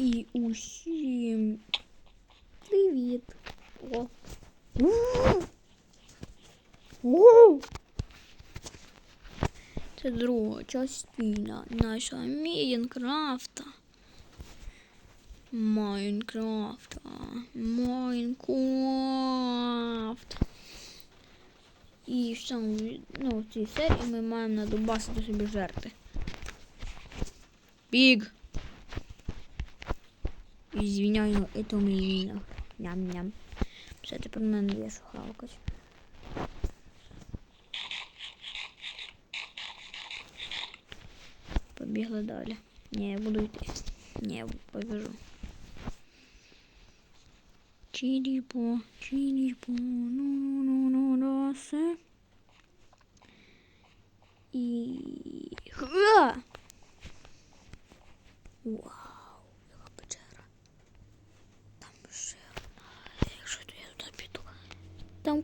І усім привіт. О. У! Це друга частина нашого Майнкрафта. Майнкрафта. Майнкрафт. І в цьому ну, в цій серії ми маємо надобасити собі жерти. Біг! Извиняю, это у меня. Ням-ням. Все, тепер мене є що хавкать. Побігли далі. Ні, я буду йти. Ні, я побіжу. Чиріпо, чиріпо, ну ну ну ну все. І...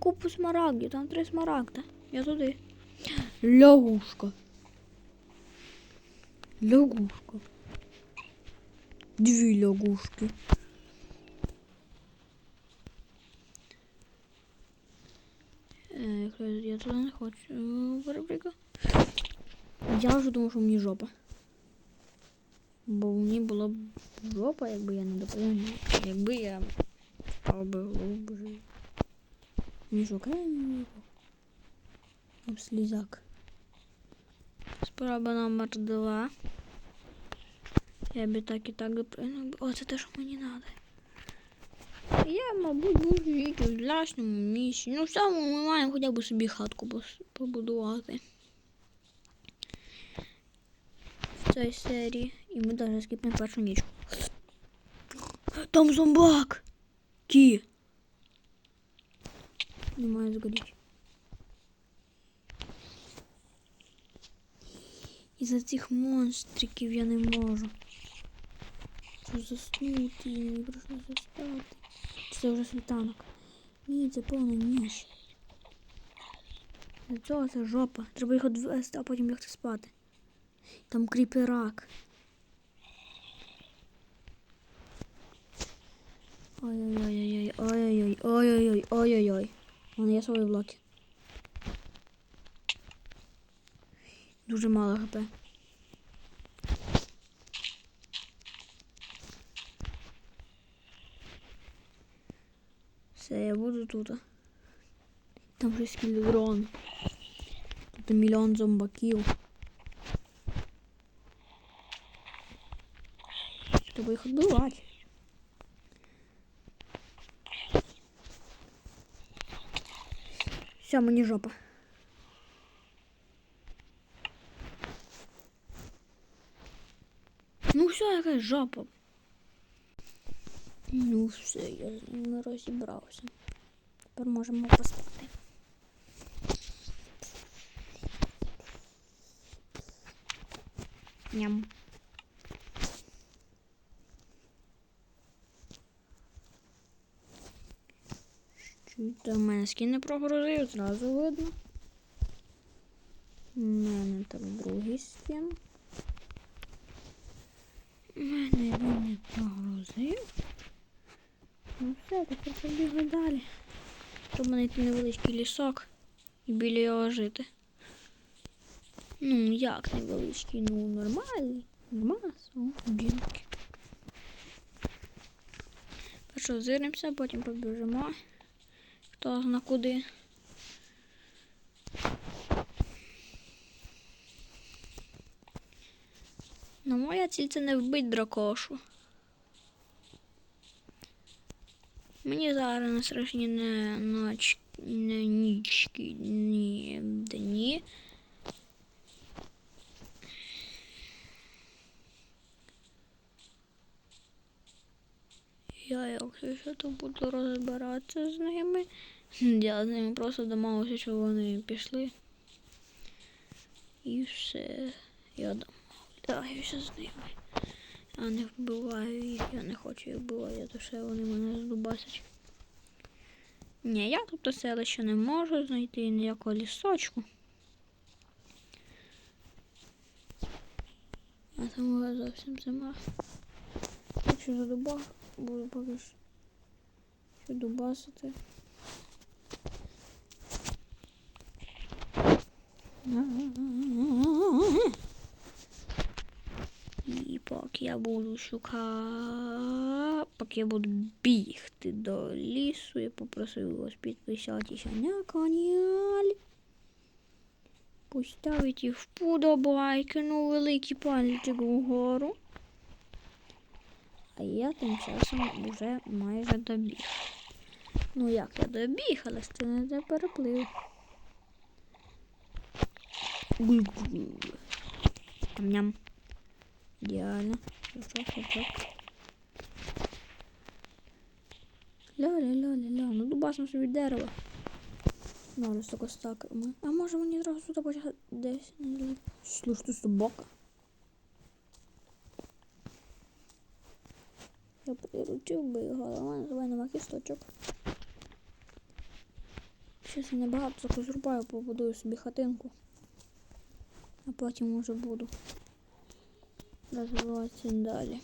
купу смарагдів, там три смарагда. Я туди. Лягушка. Лягушка. Дві лягушки. Е, Я туди не хочу. Перебріга. Я вже думав, що мені жопа. Бо мені була б жопа, якби я не допомогла. Якби я впав би в Не ніякого. Об слізак. Спроба номер два. Я би так і так. О, це те, що мені треба. Я, мабуть, буду жити в злясному місці. Ну, в самому ми маємо хоча б собі хатку побудувати. В цій серії. І ми навіть скипнемо першу ніч. Там зомбак! Ті! Не має згоріти. Із-за цих монстриків я не можу. Це заснути, мені прийшлося спати. Чи це вже світанок? Ні, це повна ніч. Для цього це жопа. Треба їх відвести, а потім лягти спати. Там кріперак. Ой-ой-ой, ой-ой-ой, ой-ой-ой, ой-ой-ой. У мене є свої блоки. Дуже мало хп. Все, я буду тут. Там вже скілдрон. Тут мільйон зомбаків. Треба їх відбивати. Все, мені жопа. Ну все, якась жопа. Ну все, я з ними розібрався. Тепер можемо поспати. Ням. Чуєте, в мене скін не прогрузив, зразу видно. У мене там другий скін. У мене він не прогрузив. Ну все, тепер побігли далі. Щоб знайти невеличкий лісок і біля його жити. Ну, як невеличкий, ну нормальний. Нормально, білки. Перше озиримося, потім побіжимо. Хто зна куди. Ну, моя ціль це не вбити дракошу. Мені зараз не страшні не ноч, не нічки, ні дні. Я якщо що, то буду розбиратися з ними. Я з ними просто домовився, що вони пішли. І все. Я домовляюся з ними. Я не вбиваю їх, я не хочу їх вбивати, то ще вони мене здубасять. Ні, я тут селище не можу знайти ніякого лісочку. А тому зовсім зима. Так що задубав, буду поки. Що дубасити. І поки я буду шукати, поки я буду бігти до лісу, я попросив вас підписатися на канал. Поставити вподобайки, ну великий пальчик вгору. А я тим часом вже майже добіг. Ну як я добіг, але це не переплив. Ням. Ідеально. Хорошо, хорошо. Ля-ля-ля-ля-ля. Ну дубасимо собі дерево. Ну, ось тако стакаємо. А може мені одразу сюди почати десь? Слушай, тут собака. Я приручив би його, але в мене давай нема кісточок. Щось я небагато зрубаю, побудую собі хатинку. А потім уже буду розвиватися далі.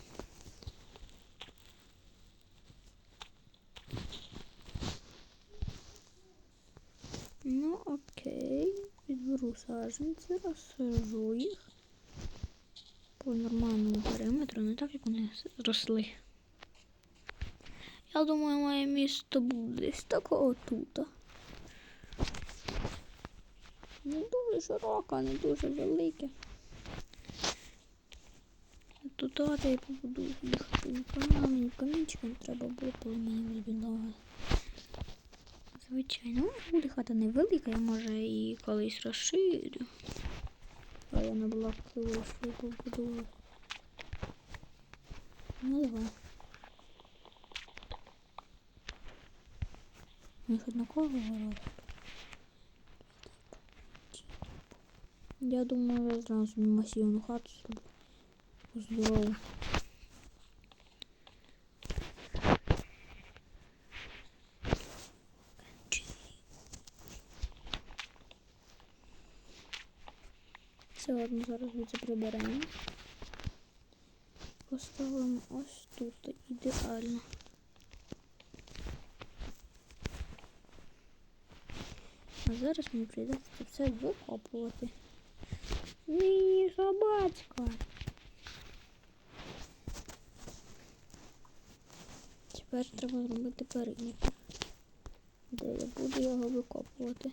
Ну окей, підберу саджанці, розсажу їх по нормальному периметру, не так як вони росли. Я думаю, моє місто буде десь такого тут. Не дуже широке, не дуже велике. Тут я і хатинку. А мені камінчиком треба було, мені відбудовували. Звичайно, ну, буде хата невелика, я може її колись розширю. Але вона була кривою побудована. Ну давай. У них однаково город. Я думаю, я зразу масивну хату. Здорово. Все, ладно, зараз це приберемо. Поставимо ось тут ідеально. А зараз мені прийдеться це все викопувати. Ні, собачка. Тепер треба зробити периметр. Де я буду його викопувати.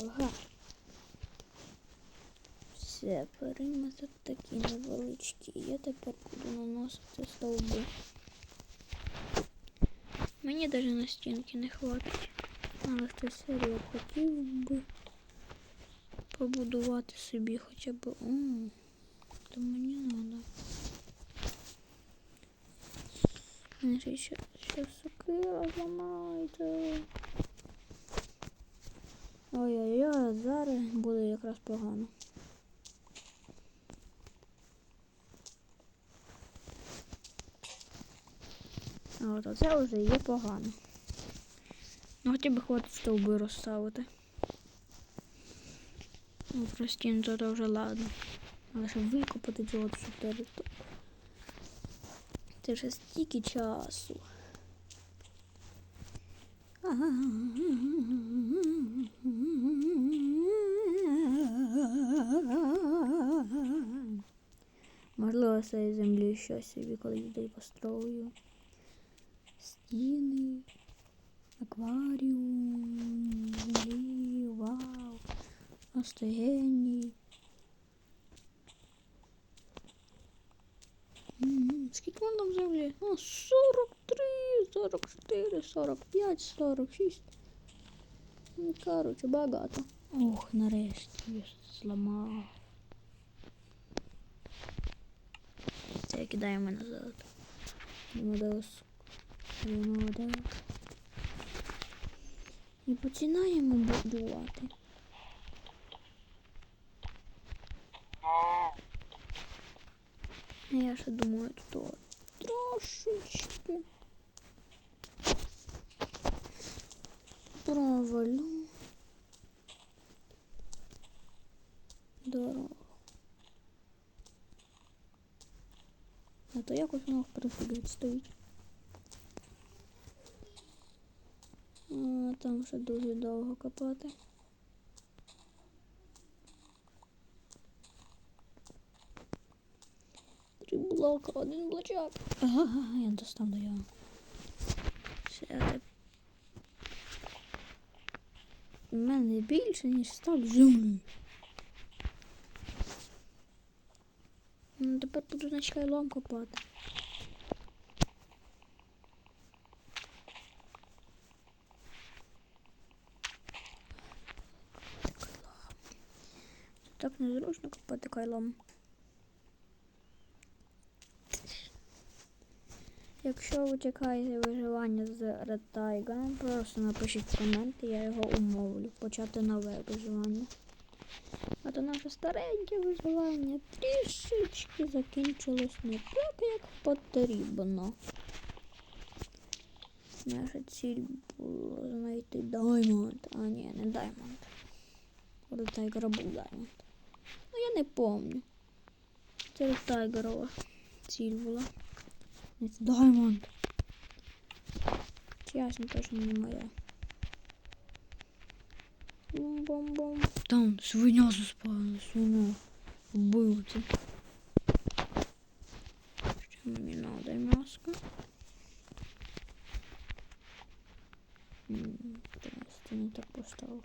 Ага. Все, периметр такий невеличкий. Я тепер буду наносити стовби. Мені навіть на стінки не хватить. Але серії я хотів би побудувати собі хоча б. О, то мені треба. Ще ще, ще сокира. Ой-ой-ой, зараз буде якраз погано. От оце вже є погано. Ну хоча б хватить стовби розставити. Ну, про стіну то, то вже ладно. Але щоб викопати цього 4 то. Це вже стільки часу. Можливо, з землі щось собі колись десь построю. Стіни, акваріум, землі, вау. М, Скільки вам там землі? О, 43, 44, 45, 46. Ну, Коротше, багато. Ох, нарешті я зламав. Це кидаємо назад. Йдемо до с- йдемо до- І починаємо будувати. А Я ще думаю, тут от трошечки провалю дорогу. А то якось воно прифігать стоїть. Там ще дуже довго копати. Три блока, один блочок. Ага, я достав до його. Ще У мене більше, ніж став землею. Ну, тепер буду на чайлом копати. Так незручно копати кайлом. Якщо ви чекаєте виживання з Red Tiger, просто напишіть в коменти, я його умовлю почати нове виживання. А то наше стареньке виживання трішечки закінчилось не так, як потрібно. Наша ціль була знайти Даймонд. А ні, не Даймонд. Red Tiger був Даймонд. Я не помню. Це Tigerова ціль була. Це Даймонд. Чесно, точно не моя. Бум-бум-бум. Там свиня заспала, свиня. Вбивця. Що мені надо, м'яско? М, Здрасте, не так поставив.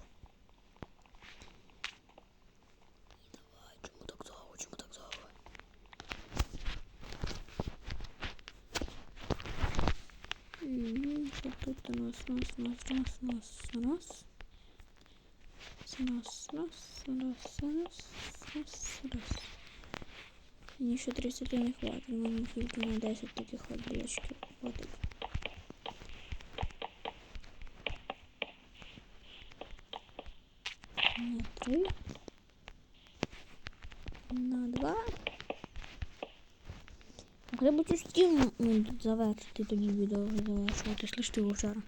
тут у нас, нас, нас, нас, нас, нас. Раз, раз, раз, раз, раз, раз. Мені ще 30 не хватить, мені тільки на 10 таких от білочків хватить. На 3. хотів ну, ну, завершити тоді відео завершувати, слишти його вчора.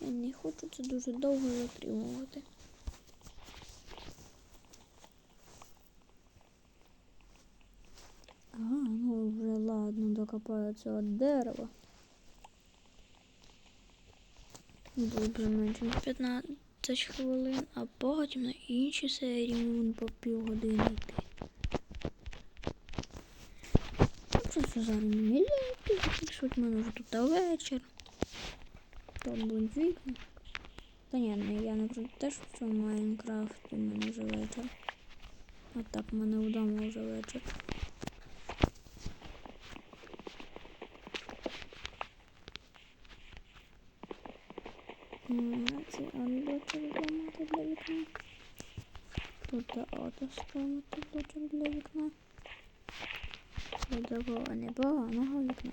Я не хочу це дуже довго затримувати. Ага, ну вже ладно, докопаю цього дерева. Було б менше 15. 20 хвилин, а потім на інші серії він по півгодини йти. Ну, просто зараз не літи, пишуть мене вже тут вечір. Там будуть вікна. Та ні, не, я не про теж що в Майнкрафті в мене вже вечір. А так в мене вдома вже вечір. М, Це блочок зламати для вікна. Тут ото ставити блочок для вікна. Для такого непоганого вікна.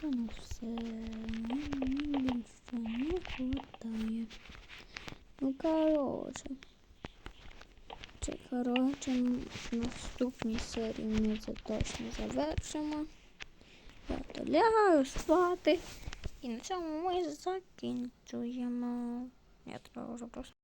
Та ну все, мені більше не хватає. Ну, коротше. Чи, коротше, в наступній серії ми це точно завершимо. Я то лягаю спати. І на цьому ми закінчуємо. Я тебе вже просто